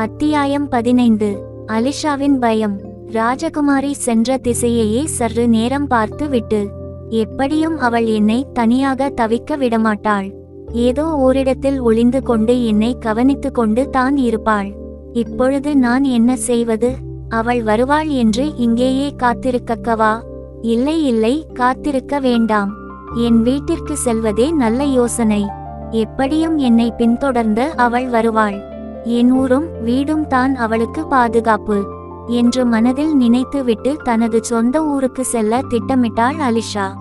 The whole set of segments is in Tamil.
அத்தியாயம் பதினைந்து. அலிஷாவின் பயம். ராஜகுமாரி சென்ற திசையையே சற்று நேரம் பார்த்து விட்டு எப்படியும் அவள் என்னை தனியாக தவிக்க விடமாட்டாள். ஏதோ ஓரிடத்தில் ஒளிந்து கொண்டு என்னை கவனித்துக் கொண்டு தான் இருப்பாள். இப்பொழுது நான் என்ன செய்வது? அவள் வருவாள் என்று இங்கேயே காத்திருக்கக்கவா? இல்லை இல்லை காத்திருக்க வேண்டாம். என் வீட்டிற்கு செல்வதே நல்ல யோசனை. எப்படியும் என்னை பின்தொடர்ந்து அவள் வருவாள். என் ஊரும் வீடும் தான் அவளுக்கு பாதுகாப்பு என்று மனதில் நினைத்துவிட்டு தனது சொந்த ஊருக்கு செல்ல திட்டமிட்டாள் அலிஷா.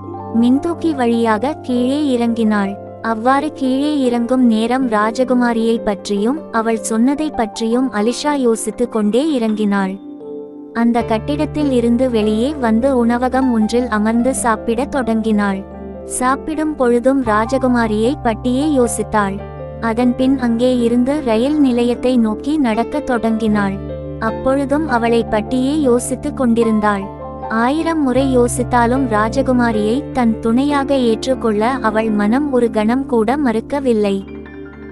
மின்தூக்கி வழியாக கீழே இறங்கினாள். அவ்வாறு கீழே இறங்கும் நேரம் ராஜகுமாரியை பற்றியும் அவள் சொன்னதை பற்றியும் அலிஷா யோசித்துக் கொண்டே இறங்கினாள். அந்த கட்டிடத்தில் இருந்து வெளியே வந்து உணவகம் ஒன்றில் அமர்ந்து சாப்பிடத் தொடங்கினாள். சாப்பிடும் பொழுதும் ராஜகுமாரியை பட்டியே யோசித்தாள். அதன்பின் அங்கே இருந்து ரயில் நிலையத்தை நோக்கி நடக்கத் தொடங்கினாள். அப்பொழுதும் அவளை பட்டியே யோசித்துக் கொண்டிருந்தாள். ஆயிரம் முறை யோசித்தாலும் ராஜகுமாரியை தன் துணையாக ஏற்றுக்கொள்ள அவள் மனம் ஒரு கணம் கூட மறுக்கவில்லை.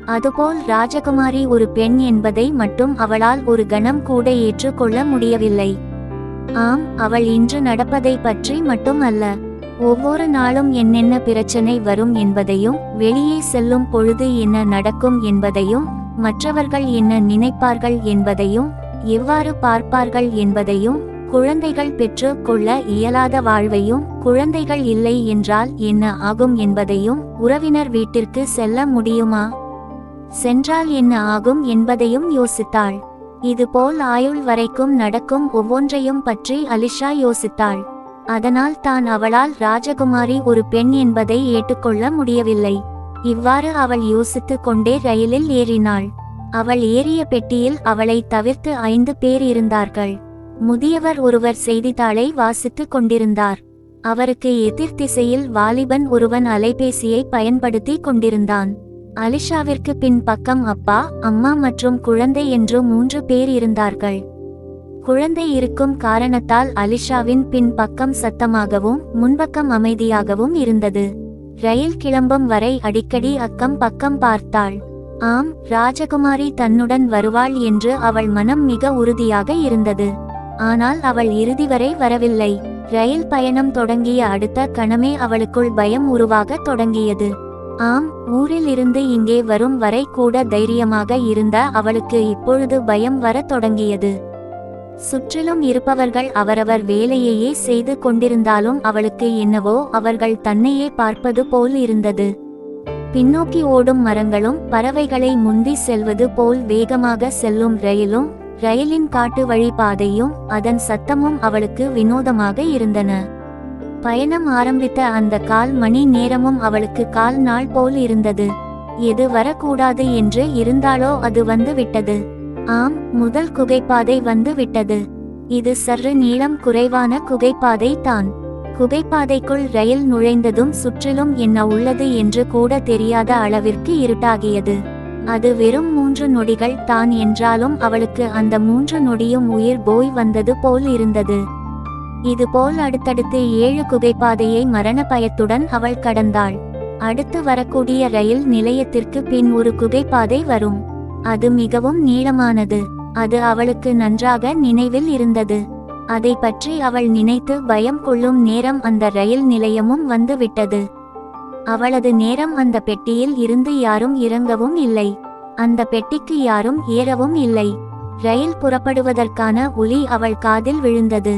அதுபோல் ராஜகுமாரி ஒரு பெண் என்பதை மட்டும் அவளால் ஒரு கணம் கூட ஏற்றுக்கொள்ள முடியவில்லை. ஆம் அவள் இன்று நடப்பதை பற்றி மட்டும் அல்ல. ஒவ்வொரு நாளும் என்னென்ன பிரச்சனை வரும் என்பதையும் வெளியே செல்லும் பொழுது என்ன நடக்கும் என்பதையும் மற்றவர்கள் என்ன நினைப்பார்கள் என்பதையும் எவ்வாறு பார்ப்பார்கள் என்பதையும் குழந்தைகள் பெற்று கொள்ள இயலாத வாழ்வையும் குழந்தைகள் இல்லை என்றால் என்ன ஆகும் என்பதையும் உறவினர் வீட்டிற்கு செல்ல முடியுமா? சென்றால் என்ன ஆகும் என்பதையும் யோசித்தாள். இதுபோல் ஆயுள் வரைக்கும் நடக்கும் ஒவ்வொன்றையும் பற்றி அலிஷா யோசித்தாள். அதனால் தான் அவளால் ராஜகுமாரி ஒரு பெண் என்பதை ஏற்றுக்கொள்ள முடியவில்லை. இவ்வாறு அவள் யோசித்துக் கொண்டே ரயிலில் ஏறினாள். அவள் ஏறிய பெட்டியில் அவளை தவிர்த்து ஐந்து பேர் இருந்தார்கள். முதியவர் ஒருவர் செய்தித்தாளை வாசித்துக் கொண்டிருந்தார். அவருக்கு எதிர் திசையில் வாலிபன் ஒருவன் அலைபேசியை பயன்படுத்தி கொண்டிருந்தான். அலிஷாவிற்கு பின் பக்கம் அப்பா அம்மா மற்றும் குழந்தை என்று மூன்று பேர் இருந்தார்கள். குழந்தை இருக்கும் காரணத்தால் அலிஷாவின் பின் பக்கம் சத்தமாகவும் முன்பக்கம் அமைதியாகவும் இருந்தது. ரயில் கிளம்பும் வரை அடிக்கடி அக்கம் பக்கம் பார்த்தாள். ஆம் ராஜகுமாரி தன்னுடன் வருவாள் என்று அவள் மனம் மிக உறுதியாக இருந்தது. ஆனால் அவள் இறுதி வரை வரவில்லை. ரயில் பயணம் தொடங்கிய அடுத்த கணமே அவளுக்குள் பயம் உருவாகத் தொடங்கியது. ஆம் ஊரில் இருந்து இங்கே வரும் வரை கூட தைரியமாக இருந்த அவளுக்கு இப்பொழுது பயம் வரத் தொடங்கியது. சுற்றிலும் இருப்பவர்கள் அவரவர் வேலையையே செய்து கொண்டிருந்தாலும் அவளுக்கு என்னவோ அவர்கள் தன்னையே பார்ப்பது போல் இருந்தது. பின்னோக்கி ஓடும் மரங்களும் பறவைகளை முந்தி செல்வது போல் வேகமாக செல்லும் ரயிலும் ரயிலின் காட்டு வழி பாதையும் அதன் சத்தமும் அவளுக்கு வினோதமாக இருந்தன. பயணம் ஆரம்பித்த அந்த கால் மணி நேரமும் அவளுக்கு கால் நாள் போல் இருந்தது. எது வரக்கூடாது என்று இருந்தாலோ அது வந்து விட்டது ஆம் முதல் குகைப்பாதை வந்து விட்டது இது சற்று நீளம் குறைவான குகைப்பாதை தான். குகைப்பாதைக்குள் ரயில் நுழைந்ததும் சுற்றிலும் என்ன உள்ளது என்று கூட தெரியாத அளவிற்கு இருட்டாகியது. அது வெறும் மூன்று நொடிகள் தான் என்றாலும் அவளுக்கு அந்த மூன்று நொடியும் உயிர் போய் வந்தது போல் இருந்தது. இதுபோல் அடுத்தடுத்து ஏழு குகைப்பாதையை மரண பயத்துடன் அவள் கடந்தாள். அடுத்து வரக்கூடிய ரயில் நிலையத்திற்கு பின் ஒரு குகைப்பாதை வரும். அது மிகவும் நீளமானது. அது அவளுக்கு நன்றாக நினைவில் இருந்தது. அதை பற்றி அவள் நினைத்து பயம் கொள்ளும் நேரம் அந்த ரயில் நிலையமும் வந்து விட்டது அவளது நேரம் அந்த பெட்டியில் இருந்து யாரும் இறங்கவும் இல்லை. அந்த பெட்டிக்கு யாரும் ஏறவும் இல்லை. ரயில் புறப்படுவதற்கான ஒலி அவள் காதில் விழுந்தது.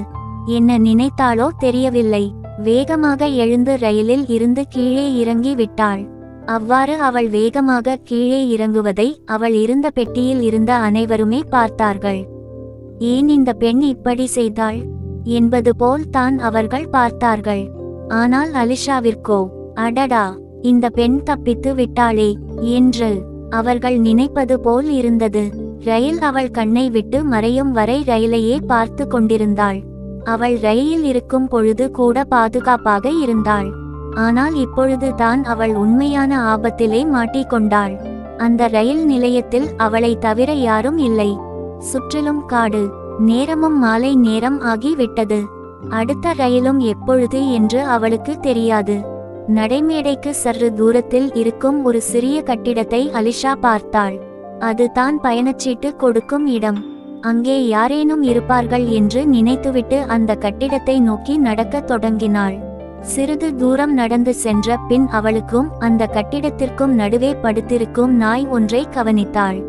என்ன நினைத்தாளோ தெரியவில்லை. வேகமாக எழுந்து ரயிலில் இருந்து கீழே இறங்கி விட்டாள். அவ்வாறு அவள் வேகமாக கீழே இறங்குவதை அவள் இருந்த பெட்டியில் இருந்த அனைவருமே பார்த்தார்கள். ஏன் இந்த பெண் இப்படி செய்தாள்? என்பது போல் தான் அவர்கள் பார்த்தார்கள். ஆனால் அலிஷாவிற்கோ அடடா இந்த பெண் தப்பித்து விட்டாளே என்று அவர்கள் நினைப்பது போல் இருந்தது. ரயில் அவள் கண்ணை விட்டு மறையும் வரை ரயிலையே பார்த்து கொண்டிருந்தாள். அவள் ரயிலில் இருக்கும் பொழுது கூட பாதுகாப்பாக இருந்தாள். ஆனால் இப்பொழுது தான் அவள் உண்மையான ஆபத்திலே மாட்டிக்கொண்டாள். அந்த ரயில் நிலையத்தில் அவளை தவிர யாரும் இல்லை. சுற்றிலும் காடு நேரமும் மாலை நேரம் ஆகிவிட்டது. அடுத்த ரயிலும் எப்பொழுது என்று அவளுக்கு தெரியாது. நடைமேடைக்கு சற்று தூரத்தில் இருக்கும் ஒரு சிறிய கட்டிடத்தை அலிஷா பார்த்தாள். அது தான் பயணச்சீட்டு கொடுக்கும் இடம். அங்கே யாரேனும் இருப்பார்கள் என்று நினைத்துவிட்டு அந்த கட்டிடத்தை நோக்கி நடக்கத் தொடங்கினாள். சிறிது தூரம் நடந்து சென்ற பின் அவளுக்கும் அந்த கட்டிடத்திற்கும் நடுவே படுத்திருக்கும் நாய் ஒன்றை கவனித்தாள்.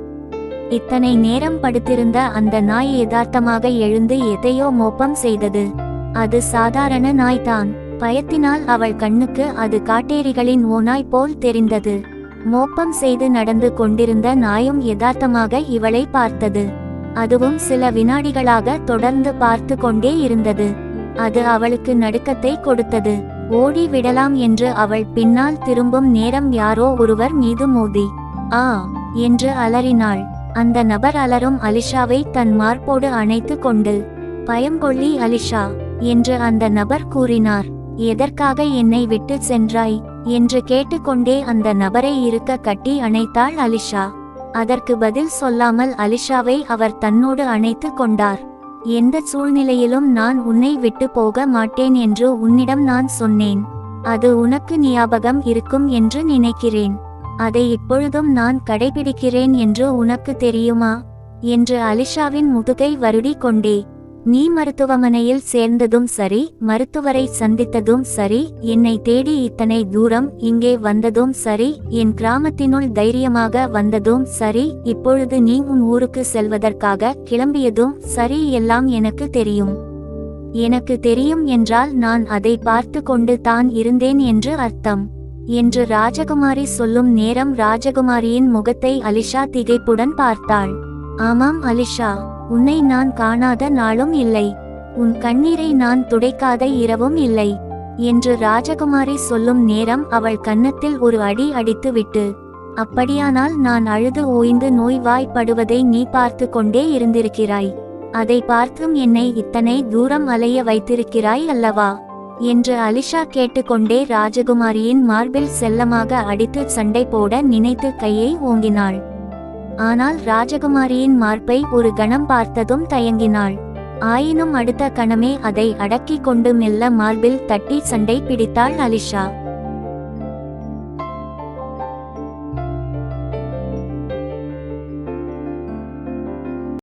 இத்தனை நேரம் படுத்திருந்த அந்த நாய் யதார்த்தமாக எழுந்து எதையோ மோப்பம் செய்தது. அது சாதாரண நாய்தான். பயத்தினால் அவள் கண்ணுக்கு அது காட்டேரிகளின் ஓனாய் போல் தெரிந்தது. மோப்பம் செய்து நடந்து கொண்டிருந்த நாயும் யதார்த்தமாக இவளை பார்த்தது. அதுவும் சில வினாடிகளாக தொடர்ந்து பார்த்து கொண்டே இருந்தது. அது அவளுக்கு நடுக்கத்தை கொடுத்தது. ஓடி விடலாம் என்று அவள் பின்னால் திரும்பும் நேரம் யாரோ ஒருவர் மீது மோதி. ஆ என்று அலறினாள். அந்த நபர் அலரும் அலிஷாவை தன் மார்போடு அணைத்து கொண்டு பயங்கொள்ளி அலிஷா என்று அந்த நபர் கூறினார். எதற்காக என்னை விட்டு சென்றாய்? என்று கேட்டுக்கொண்டே அந்த நபரை இருக்க கட்டி அணைத்தாள் அலிஷா. அதற்கு பதில் சொல்லாமல் அலிஷாவை அவர் தன்னோடு அணைத்து கொண்டார். எந்த சூழ்நிலையிலும் நான் உன்னை விட்டு போக மாட்டேன் என்று உன்னிடம் நான் சொன்னேன். அது உனக்கு ஞாபகம் இருக்கும் என்று நினைக்கிறேன். அதை இப்பொழுதும் நான் கடைபிடிக்கிறேன் என்று உனக்கு தெரியுமா? என்று அலிஷாவின் முதுகை வருடி கொண்டே நீ மருத்துவமனையில் சேர்ந்ததும் சரி மருத்துவரை சந்தித்ததும் சரி என்னை தேடி இத்தனை தூரம் இங்கே வந்ததும் சரி என் கிராமத்தினுள் தைரியமாக வந்ததும் சரி இப்பொழுது நீ உன் ஊருக்கு செல்வதற்காக கிளம்பியதும் சரி எல்லாம் எனக்கு தெரியும். எனக்கு தெரியும் என்றால் நான் அதை பார்த்து கொண்டு தான் இருந்தேன் என்று அர்த்தம். என்று ராஜகுமாரி சொல்லும் நேரம் ராஜகுமாரியின் முகத்தை அலிஷா திகைப்புடன் பார்த்தாள். ஆமாம் அலிஷா. உன்னை நான் காணாத நாளும் இல்லை. உன் கண்ணீரை நான் துடைக்காத இரவும் இல்லை. என்று ராஜகுமாரி சொல்லும் நேரம் அவள் கன்னத்தில் ஒரு அடி அடித்துவிட்டு அப்படியானால் நான் அழுது ஓய்ந்து நோய்வாய்ப்படுவதை நீ பார்த்து கொண்டே இருந்திருக்கிறாய். அதை பார்த்தும் என்னை இத்தனை தூரம் அலைய வைத்திருக்கிறாய் அல்லவா என்று அலிஷா கேட்டுக்கொண்டே ராஜகுமாரியின் மார்பில் செல்லமாக அடித்து சண்டை போட நினைத்து கையை ஓங்கினாள். ஆனால் ராஜகுமாரியின் மார்பை ஒரு கணம் பார்த்ததும் தயங்கினாள். ஆயினும் அடுத்த கணமே அதை அடக்கிக் கொண்டு மெல்ல மார்பில் தட்டி சண்டை பிடித்தாள் அலிஷா.